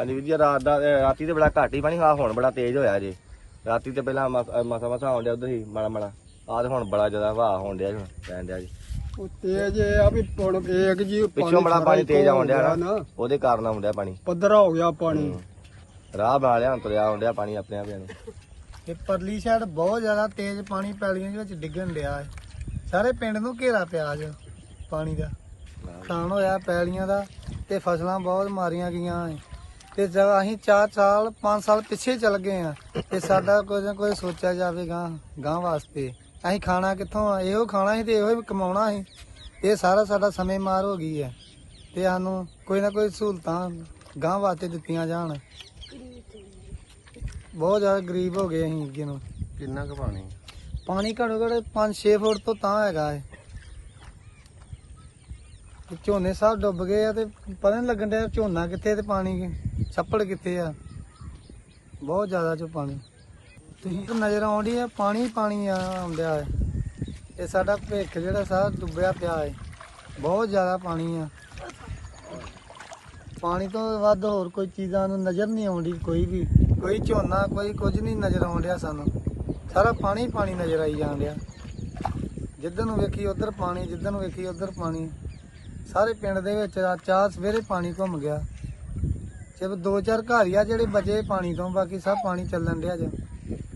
ਹਾਂਜੀ ਵੀਰ ਜੀ ਰਾਤ ਦਾ ਅਹ ਰਾਤੀ ਤੇ ਬੜਾ ਘੱਟ ਹੀ ਪਾਣੀ ਆ ਹੁਣ ਬੜਾ ਤੇਜ਼ ਹੋਇਆ ਜੇ। ਰਾਤੀ ਤੇ ਪਹਿਲਾਂ ਮਸਾ ਮਸਾ ਆਉਣ ਡਿਆ ਉਧਰ ਹੀ ਮਾੜਾ ਮਾੜਾ। ਆਹ ਤੇ ਹੁਣ ਬੜਾ ਜ਼ਿਆਦਾ ਹਵਾ ਹੋਣ ਡਿਆ ਜੀ ਹੁਣ ਪੈਣ ਡਿਆ ਜੀ। ਉਹ ਤੇਜ ਇਹ ਆ ਵੀ ਹੁਣ ਏਕ ਜੀ ਪਿੱਛੋਂ ਬੜਾ ਪਾਣੀ ਤੇਜ਼ ਇੱਕੋ ਆਉਣ ਡਿਆ ਹੋ ਨਾ ਉਹਦੇ ਕਾਰਨ ਆਉਣ ਡਿਆ ਪਾਣੀ। ਪੱਧਰਾ ਹੋ ਗਿਆ ਪਾਣੀ। ਹੂੰ। ਰਾਹ ਬਣਾ ਲਿਆ ਹੁਣ ਤੁਰਿਆ ਆਉਣ ਡਿਆ ਪਾਣੀ ਆਪਣੇ ਆਪਿਆਂ ਨੂੰ। ਤੇ ਪਰਲੀ ਸਾਈਡ ਬਹੁਤ ਜ਼ਿਆਦਾ ਤੇਜ਼ ਪਾਣੀ ਪੈਲੀਆਂ ਦੇ ਵਿੱਚ ਡਿੱਗਣ ਡਿਆ ਹੈ। ਸਾਰੇ ਪਿੰਡ ਨੂੰ ਘੇਰਾ ਪਿਆ ਅੱਜ ਪਾਣੀ ਦਾ। ਨੁਕਸਾਨ ਹੋਇਆ ਪੈਲੀਆਂ ਦਾ ਤੇ ਫਸਲਾਂ ਬਹੁਤ ਮਾਰੀਆਂ ਗਈਆਂ ਹੈ। ਤੇ ਜਦ ਅਸੀਂ 4 ਸਾਲ 5 ਸਾਲ ਪਿੱਛੇ ਚੱਲ ਗਏ ਆ ਤੇ ਸਾਡਾ ਕੁਝ ਨਾ ਕੁਝ ਸੋਚਿਆ ਜਾਵੇ ਗਾਂ ਵਾਸਤੇ। ਅਸੀਂ ਖਾਣਾ ਕਿੱਥੋਂ ਆ? ਇਹੋ ਖਾਣਾ ਸੀ ਤੇ ਇਹੋ ਹੀ ਕਮਾਉਣਾ ਸੀ। ਇਹ ਸਾਰਾ ਸਾਡਾ ਸਮੇਂ ਮਾਰ ਹੋ ਗਈ ਹੈ। ਤੇ ਸਾਨੂੰ ਕੋਈ ਨਾ ਕੋਈ ਸਹੂਲਤਾਂ ਗਾਂ ਵਾਸਤੇ ਦਿੱਤੀਆਂ ਜਾਣ। ਬਹੁਤ ਜ਼ਿਆਦਾ ਗਰੀਬ ਹੋ ਗਏ ਅਸੀਂ ਅੱਗੇ ਨੂੰ। ਕਿੰਨਾ ਕੁ ਪਾਣੀ? ਪਾਣੀ ਘੱਟੋ ਘੱਟ 5-6 ਫੁੱਟ ਤੋਂ ਤਾਂ ਹੈਗਾ ਹੈ ਝੋਨੇ ਸਭ ਡੁੱਬ ਗਏ ਆ ਤੇ ਪਤਾ ਨਹੀਂ ਲੱਗਣ ਡਿਆ ਝੋਨਾ ਕਿੱਥੇ ਤੇ ਪਾਣੀ ਕਿ- ਛੱਪੜ ਕਿੱਥੇ ਆ? ਬਹੁਤ ਜ਼ਿਆਦਾ ਚ ਪਾਣੀ। ਤੁਸੀਂ ਨਜ਼ਰ ਆਉਂਦੀ ਆ, ਪਾਣੀ ਪਾਣੀ ਆ, ਆਉਂਦਿਆ ਹੈ ਇਹ ਸਾਡਾ ਭਿੱਖ ਜਿਹੜਾ ਸਾਰਾ ਡੁੱਬਿਆ ਪਿਆ ਹੈ ਬਹੁਤ ਜ਼ਿਆਦਾ ਪਾਣੀ ਆ। ਪਾਣੀ ਤੋਂ ਵੱਧ ਹੋਰ ਕੋਈ ਚੀਜ਼ਾਂ ਨੂੰ ਨਜ਼ਰ ਨਹੀਂ ਆਉਂਦੀ, ਕੋਈ ਵੀ। ਕੋਈ ਝੋਨਾ, ਕੋਈ ਕੁਝ ਨਹੀਂ ਨਜ਼ਰ ਆਉਣ ਡਿਆ ਸਾਨੂੰ। ਸਾਰਾ ਪਾਣੀ ਪਾਣੀ ਨਜ਼ਰ ਆਈ ਜਾਣ ਡਿਆ। ਜਿੱਧਰ ਨੂੰ ਵੇਖੀ ਉਧਰ ਪਾਣੀ, ਜਿੱਧਰ ਨੂੰ ਵੇਖੀ ਉਧਰ ਪਾਣੀ। ਸਾਰੇ ਪਿੰਡ ਦੇ ਵਿੱਚ ਚਾਰ ਸਵੇਰੇ ਪਾਣੀ ਘੁੰਮ ਗਿਆ। ਸਿਰਫ ਦੋ ਚਾਰ ਘਰ ਹੀ ਆ ਜਿਹੜੇ ਬਚੇ ਪਾਣੀ ਤੋਂ, ਬਾਕੀ ਸਭ ਪਾਣੀ ਚੱਲਣ ਡਿਆ ਜੀ।